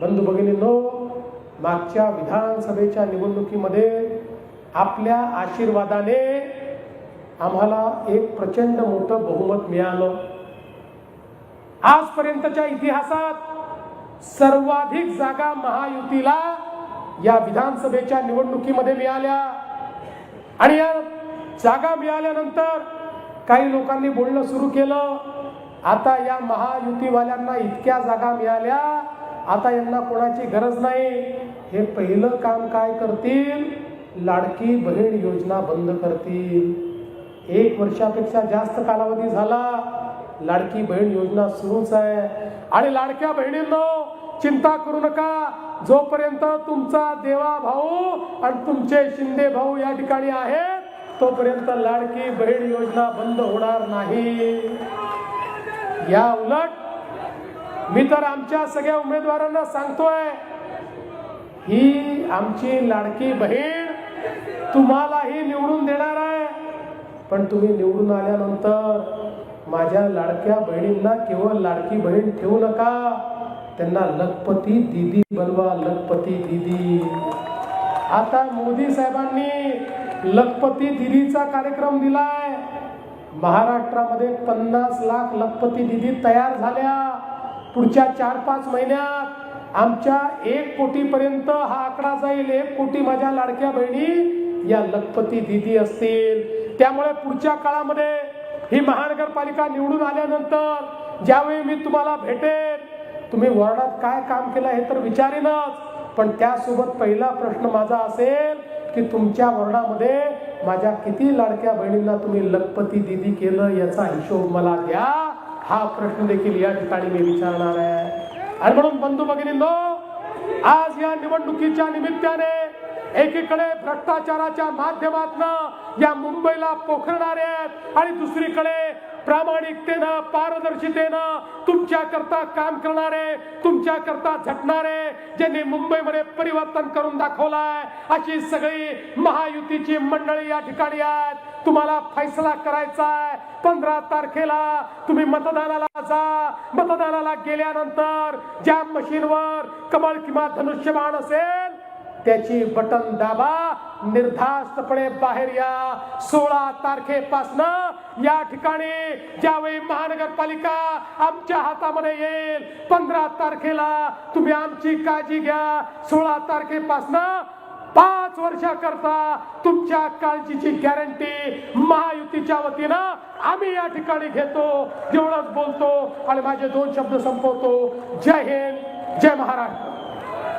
बंधू भगिनींनो मागच्या विधानसभेच्या निवडणुकीमध्ये आपल्या आशीर्वादाने आम्हाला एक प्रचंड मोठं बहुमत मिळालं. आजपर्यंतच्या इतिहासात सर्वाधिक जागा महायुतीला या विधानसभेच्या निवडणुकीमध्ये मिळाल्या. आणि या जागा मिळाल्यानंतर काही लोकांनी बोलणं सुरू केलं. आता या महायुतीवाल्यांना इतक्या जागा मिळाल्या. आता यांना कोणाची गरज नाही. हे पहिलं काम काय करतील? लाडकी बहीण योजना बंद करतील. एक वर्षापेक्षा जास्त कालावधी झाला. लाडकी बहीण योजना सुरूच आहे. आणि लाडक्या बहिणींनो चिंता करू नका. जोपर्यंत तुमचा देवा भाऊ आणि तुमचे शिंदे भाऊ या ठिकाणी आहेत तोपर्यंत लाडकी बहीण योजना बंद होणार नाही. या उलट मी तर आमच्या सगळ्या उमेदवारांना सांगतोय ही आमची लाडकी बहीण तुम्हालाही निवडून देणार आहे. पण तुम्ही निवडून आल्यानंतर माझ्या लाडक्या बहिणींना केवळ लाडकी बहीण ठेवू नका. त्यांना लखपती दिदी बनवा लखपती दिदी. आता मोदी साहेबांनी लखपती दिदीचा कार्यक्रम दिलाय. महाराष्ट्रामध्ये पन्नास लाख लखपती दिदी तयार झाल्या. पुढच्या चार पाच महिन्यात आमच्या एक कोटीपर्यंत हा आकडा जाईल. एक कोटी माझ्या लाडक्या बहिणी या लखपती दिदी असतील. त्यामुळे पुढच्या काळामध्ये ही महानगरपालिका निवडून आल्यानंतर ज्यावेळी मी तुम्हाला भेटेन तुम्ही वॉर्डात काय काम केलं हे तर विचारेनच. पण त्यासोबत पहिला प्रश्न माझा असेल की तुमच्या वॉर्डामध्ये माझ्या किती लाडक्या बहिणींना तुम्ही लखपती दिदी केलं याचा हिशोब मला द्या. हा प्रश्न देखील या ठिकाणी मी विचारणार आहे. आणि म्हणून बंधू भगिनींनो आज या निवडणुकीच्या निमित्ताने एकीकडे भ्रष्टाचाराच्या माध्यमातून या मुंबईला पोखरणारे आहेत आणि दुसरीकडे प्रामाणिकतेनं पारदर्शितेनं तुमच्या करता काम करणारे तुमच्या करता झटणारे ज्यांनी मुंबईमध्ये परिवर्तन करून दाखवलाय अशी सगळी महायुतीची मंडळी या ठिकाणी आहेत. तुम्हाला फैसला करायचा आहे. पंधरा तारखेला तुम्ही मतदानाला जा. मतदानाला गेल्यानंतर ज्या मशीनवर कमळ किंवा धनुष्यबाण असेल त्याची बटन दाबा. निर्धास्तपणे बाहेर या. सोळा तारखेपासनं या ठिकाणी ज्यावेळी महानगरपालिका आमच्या हातामध्ये येईल पंधरा तारखेला तुम्ही आमची काळजी घ्या. सोळा तारखेपासनं पाच वर्षाकरता तुमच्या काळजीची गॅरंटी महायुतीच्या वतीनं आम्ही या ठिकाणी घेतो. एवढंच बोलतो आणि माझे दोन शब्द संपवतो. जय हिंद जय